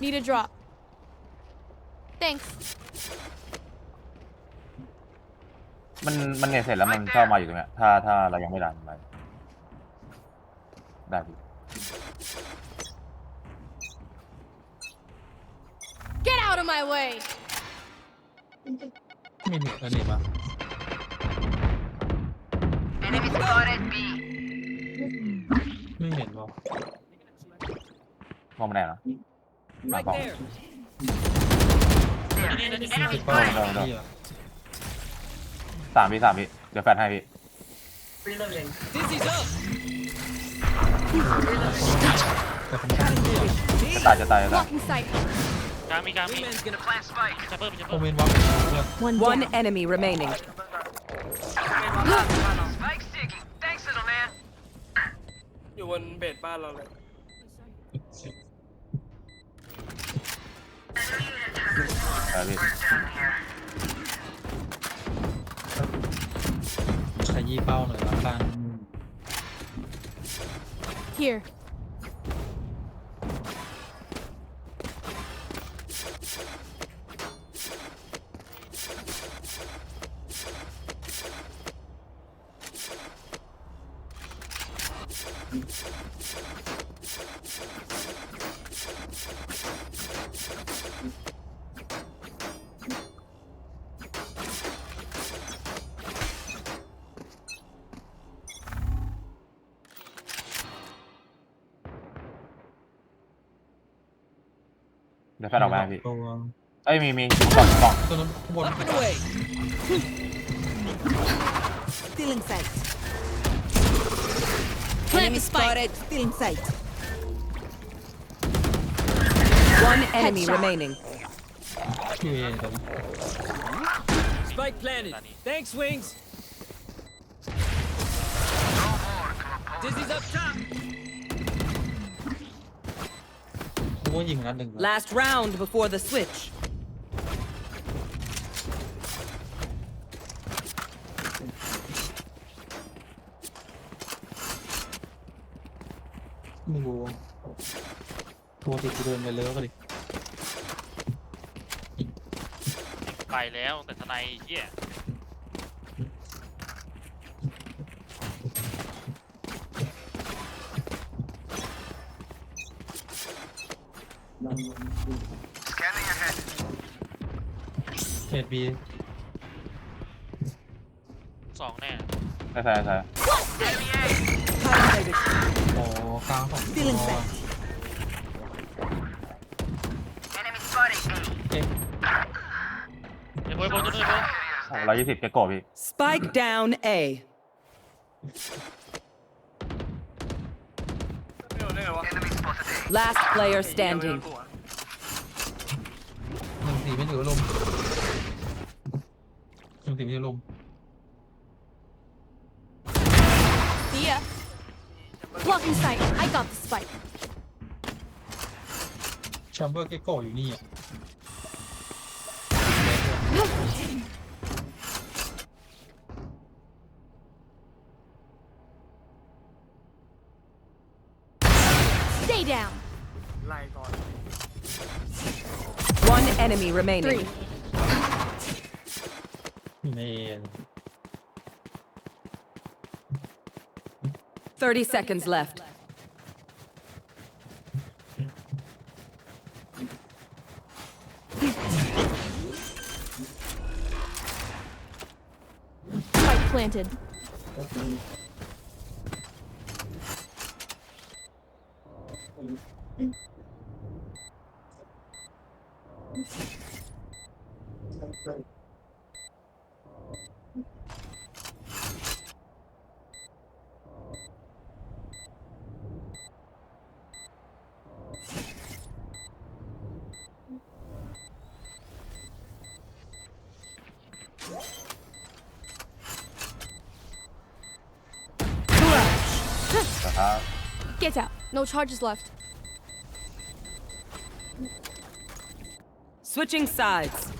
Need a drop. Thanks. มันมันเนี่ยเสร็จแล้วมันชอบมาอยู่ตรงเนี้ยถ้าถ้าเรายังไม่ดันไปได้พี่ Get out of my way. มีหนึ่งอันนี้ปะ Enemy spotted B. ไม่เห็นปะมองไม่ได้เหรอมาบอกติดเป้าโดนโดนเหี้ยสามพี่สามพี่ เดี๋ยวแฟนให้พี่ Reloading. แต่ผมไม่เหี้ยจะตายจะตายจะตาย Blocking sight. กลางมีกลางมี Wingman's gonna plant spike. จะเพิ่มจะโอเพิ่มเมนวับเลย One One down. enemy remaining. อยู่บนเบสบ้านเราเลยได้พี่ขยี้เป้าหน่อยละกัน Here. เดี๋ยวแฟนออกมาให้พี่ ตัวเอ้ยมีมีกล่องกล่องตัวนั้นข้างบน Still in sight. Plant the spike. Spotted. Still in sight. One enemy Headshot. remaining. ที่เอตัวนี้ Spike planted ตอนนี้ Thanks Wings Dizzy's up top กูว่ายิงนัดหนึ่งนะ Last round before the switch. ไม่รู้โทรติดกูเดินไปเลยก็ดิไปแล้วแต่ทนายเหี้ยเขตบีสองแน่ ใช่ใช่ใช่ โอ้กลางของ Still in sight. Enemy spotted A. เอ๊ะ เดี๋ยวเพิ่มเพิ่มเพิ่มเพิ่ม ร้อยยี่สิบเก็โกะพี่ Spike down A. ไม่โดนได้ไงวะ Enemy spotted A. Last player เ standing. หนึ่งสี่ไม่ถือลมหนึ่งสี่ไม่ถือลม See ya. Blocking sight. I got the spike. แชมเบอร์เกโกอยู่นี่อ่ะ Stay down. ไล่ก่อน One enemy remaining. Three. เมน 30 seconds left. Spike planted. Uh, Get out. No charges left. Switching sides.